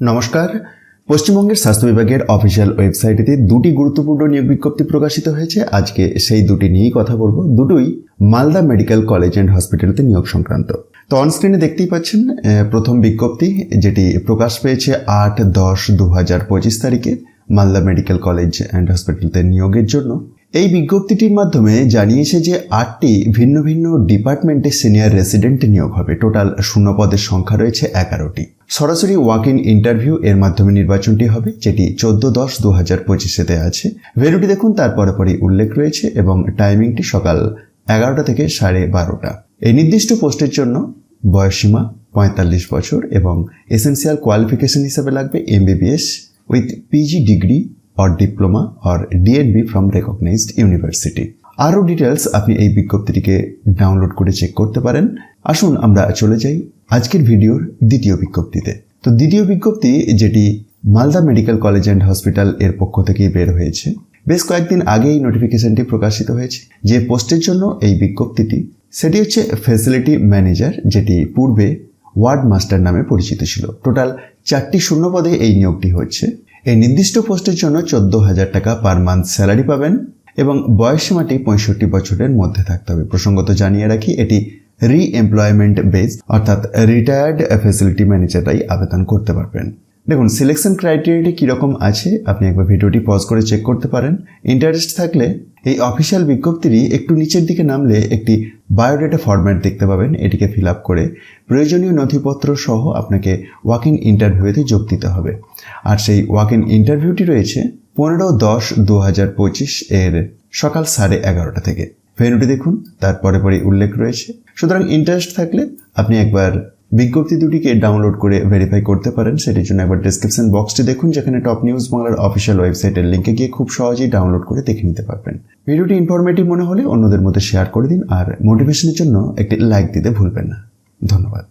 নমস্কার। পশ্চিমবঙ্গের স্বাস্থ্য বিভাগের অফিসিয়াল ওয়েবসাইটে দুটি গুরুত্বপূর্ণ নিয়োগ বিজ্ঞপ্তি প্রকাশিত হয়েছে। আজকে সেই দুটি নিয়েই কথা বলব। দুটোই মালদা মেডিকেল কলেজ অ্যান্ড হসপিটালতে নিয়োগ সংক্রান্ত। তো অনস্ক্রিনে দেখতেই পাচ্ছেন প্রথম বিজ্ঞপ্তি, যেটি প্রকাশ পেয়েছে আট দশ দু হাজার পঁচিশ তারিখে মালদা মেডিকেল কলেজ অ্যান্ড হসপিটালতে নিয়োগের জন্য। এই বিজ্ঞপ্তিটির মাধ্যমে জানিয়েছে যে আটটি ভিন্ন ভিন্ন ডিপার্টমেন্টে সিনিয়র রেসিডেন্ট নিয়োগ হবে। টোটাল শূন্য পদের সংখ্যা রয়েছে এগারোটি। সরাসরি ওয়াক ইন ইন্টারভিউ এর মাধ্যমে নির্বাচনটি হবে, যেটি চোদ্দ দশ দু হাজার পঁচিশেতে আছে। ভেলুটি দেখুন, তার পরে পরেই উল্লেখ রয়েছে এবং টাইমিংটি সকাল এগারোটা থেকে সাড়ে বারোটা। এই নির্দিষ্ট পোস্টের জন্য বয়সসীমা পঁয়তাল্লিশ বছর এবং এসেন্সিয়াল কোয়ালিফিকেশন হিসাবে লাগবে MBBS with PG degree or diploma or DNB from recognised university আরও ডিটেলস আপনি এই বিজ্ঞপ্তিটিকে ডাউনলোড করে চেক করতে পারেন। আসুন, আমরা চলে যাই আজকের ভিডিওর দ্বিতীয় বিজ্ঞপ্তিতে। তো দ্বিতীয় বিজ্ঞপ্তি, যেটি Malda medical college and hospital এর পক্ষ থেকেই বের হয়েছে, বেশ কয়েকদিন আগে এই নোটিফিকেশনটি প্রকাশিত হয়েছে। যে পোস্টের জন্য এই বিজ্ঞপ্তিটি, সেটি হচ্ছে ফ্যাসিলিটি ম্যানেজার, যেটি পূর্বে ওয়ার্ড মাস্টার নামে পরিচিত ছিল। টোটাল চারটি শূন্য পদে এই নিয়োগটি হচ্ছে। এই নির্দিষ্ট পোস্টের জন্য চোদ্দ হাজার টাকা পার মান্থ স্যালারি পাবেন এবং বয়সসীমাটি পঁয়ষট্টি বছরের মধ্যে থাকতে হবে। প্রসঙ্গত জানিয়ে রাখি, এটি রি এমপ্লয়মেন্ট বেস অর্থাৎ রিটায়ার্ড ফ্যাসিলিটি ম্যানেজাররাই আবেদন করতে পারবেন। দেখুন সিলেকশন ক্রাইটেরিয়াটি কীরকম আছে, আপনি একবার ভিডিওটি পজ করে চেক করতে পারেন। ইন্টারেস্ট থাকলে এই অফিসিয়াল বিজ্ঞপ্তিরই একটু নিচের দিকে নামলে একটি বায়োডেটা ফরম্যাট দেখতে পাবেন, এটিকে ফিল আপ করে। প্রয়োজনীয় নথিপত্র সহ আপনাকে ওয়াক ইন ইন্টারভিউতে যোগ দিতে হবে। আর সেই ওয়াক ইন ইন্টারভিউটি রয়েছে পনেরো দশ দু হাজার পঁচিশ এর সকাল সাড়ে এগারোটা থেকে। ভেন্যুটি দেখুন তারপরে পরে উল্লেখ রয়েছে। সুতরাং ইন্টারেস্ট থাকলে আপনি একবার বিজ্ঞপ্তি দুটিকে ডাউনলোড করে ভেরিফাই করতে পারেন, সেটির জন্য একবার ডিসক্রিপশন বক্সটি দেখুন, যেখানে টপ নিউজ বাংলার অফিসিয়াল ওয়েবসাইটের লিঙ্কে গিয়ে খুব সহজেই ডাউনলোড করে দেখে নিতে পারবেন। ভিডিওটি ইনফরমেটিভ মনে হলে অন্যদের মধ্যে শেয়ার করে দিন, আর মোটিভেশনের জন্য একটি লাইক দিতে ভুলবেন না। ধন্যবাদ।